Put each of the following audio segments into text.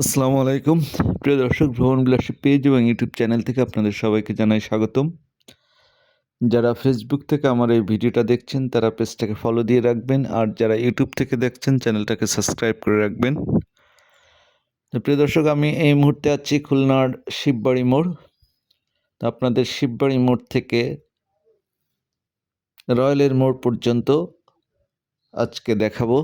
আসসালামু আলাইকুম। প্রিয় দর্শক, ভ্রমণ বিলাসী পেজ এবং ইউটিউব চ্যানেল থেকে আপনাদের সবাইকে জানাই স্বাগতম। যারা ফেসবুক থেকে আমার এই ভিডিওটা দেখছেন, তারা পেজটাকে ফলো দিয়ে রাখবেন। আর যারা ইউটিউব থেকে দেখছেন, চ্যানেলটাকে সাবস্ক্রাইব করে রাখবেন। প্রিয় দর্শক, আমি এই মুহূর্তে আছি খুলনার শিববাড়ি মোড়। তো আপনাদের শিববাড়ি মোড় থেকে রয়্যালের মোড় পর্যন্ত আজকে দেখাবো।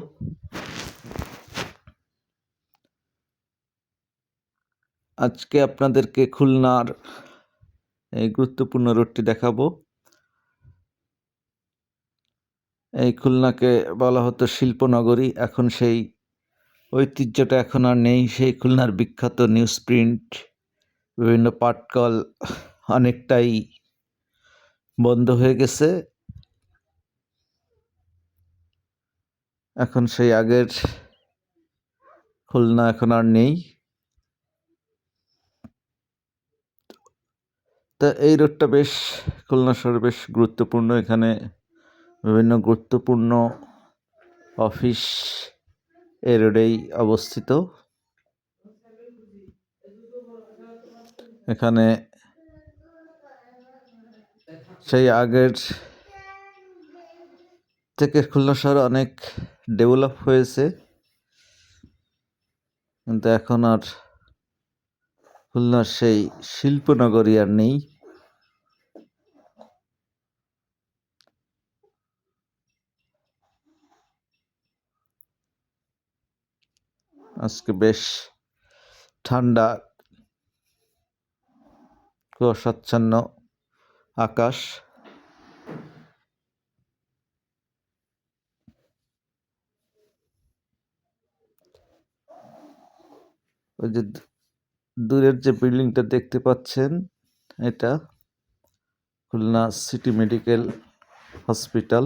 আজকে আপনাদেরকে খুলনার এই গুরুত্বপূর্ণ রোডটি দেখাবো। এই খুলনাকে বলা হতো শিল্পনগরী। এখন সেই ঐতিহ্যটা এখন আর নেই। সেই খুলনার বিখ্যাত নিউজ প্রিন্ট বিভিন্ন পাটকল অনেকটাই বন্ধ হয়ে গেছে। এখন সেই আগের খুলনা এখন আর নেই। তা এই রোডটা বেশ, খুলনা শহরে বেশ গুরুত্বপূর্ণ। এখানে বিভিন্ন গুরুত্বপূর্ণ অফিস এই রোডেই অবস্থিত। এখানে সেই আগের থেকে খুলনা শহর অনেক ডেভেলপ হয়েছে। কিন্তু এখন আর খুলনার সেই শিল্পনগরী আর নেই। আজকে বেশ ঠান্ডা কুয়াশাচ্ছন্ন আকাশ। ওই যে দূরের যে বিল্ডিংটা দেখতে পাচ্ছেন, এটা খুলনা সিটি মেডিকেল হসপিটাল।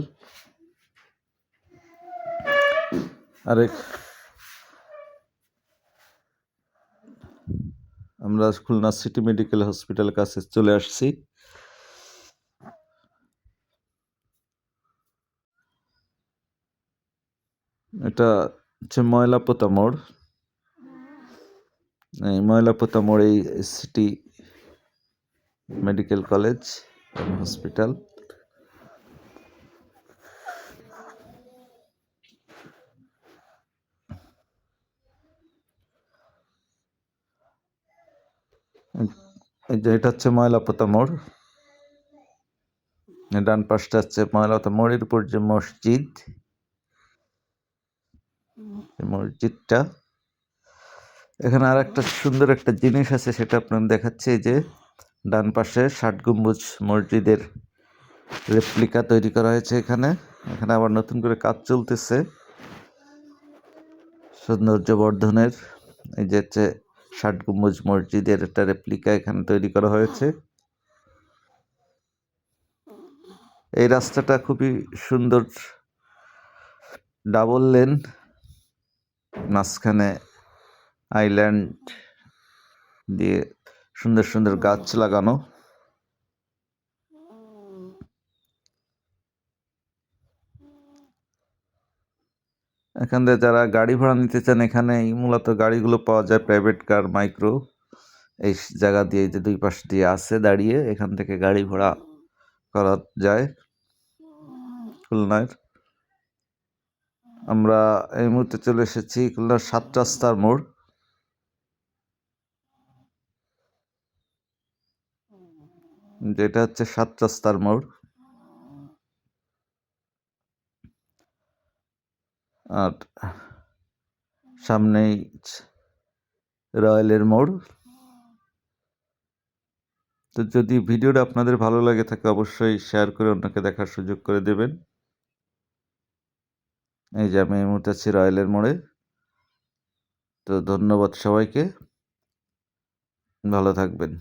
আরেক আমরা খুলনা সিটি মেডিকেল হসপিটালের কাছে চলে আসছি। এটা হচ্ছে ময়লাপোতা মোড়। এই ময়লাপোতা মোড় এই সিটি মেডিকেল কলেজ হসপিটাল। এটা হচ্ছে ময়লাপোতা মোড় ডান পাশটা হচ্ছে ময়লাপোতা মোড়ের উপর যে মসজিদ মসজিদটা এখানে আর একটা সুন্দর একটা জিনিস আছে, সেটা আপনার দেখাচ্ছে যে ডান পাশে ষাট গম্বুজ মসজিদের রেপ্লিকা তৈরি করা হয়েছে এখানে। এখানে আবার নতুন করে কাজ চলতেছে। সৌন্দর্য বর্ধনের এই যে হচ্ছে ষাট গম্বুজ মসজিদের একটা রেপ্লিকা এখানে তৈরি করা হয়েছে। এই রাস্তাটা খুবই সুন্দর ডাবল লেন মাঝখানে আইল্যান্ড দিয়ে সুন্দর সুন্দর গাছ লাগানো। এখান থেকে যারা গাড়ি ভাড়া নিতে চান এখানে মূলত গাড়িগুলো পাওয়া যায় প্রাইভেট কার মাইক্রো এই জায়গা দিয়ে যে দুই পাশ দিয়ে আছে দাঁড়িয়ে, এখান থেকে গাড়ি ভাড়া করা যায়। খুলনার। আমরা এই মুহূর্তে চলে এসেছি খুলনার সাত রাস্তার মোড়। যেটা হচ্ছে সাত রাস্তার মোড়। আর সামনেই রয়্যালের মোড়। তো যদি ভিডিওটা আপনাদের ভালো লাগে থাকে অবশ্যই শেয়ার করে অন্যকে দেখার সুযোগ করে দেবেন। এই যে আমি এই মুহূর্তে আছি রয়্যালের মোড়ে। তো ধন্যবাদ সবাইকে। ভালো থাকবেন।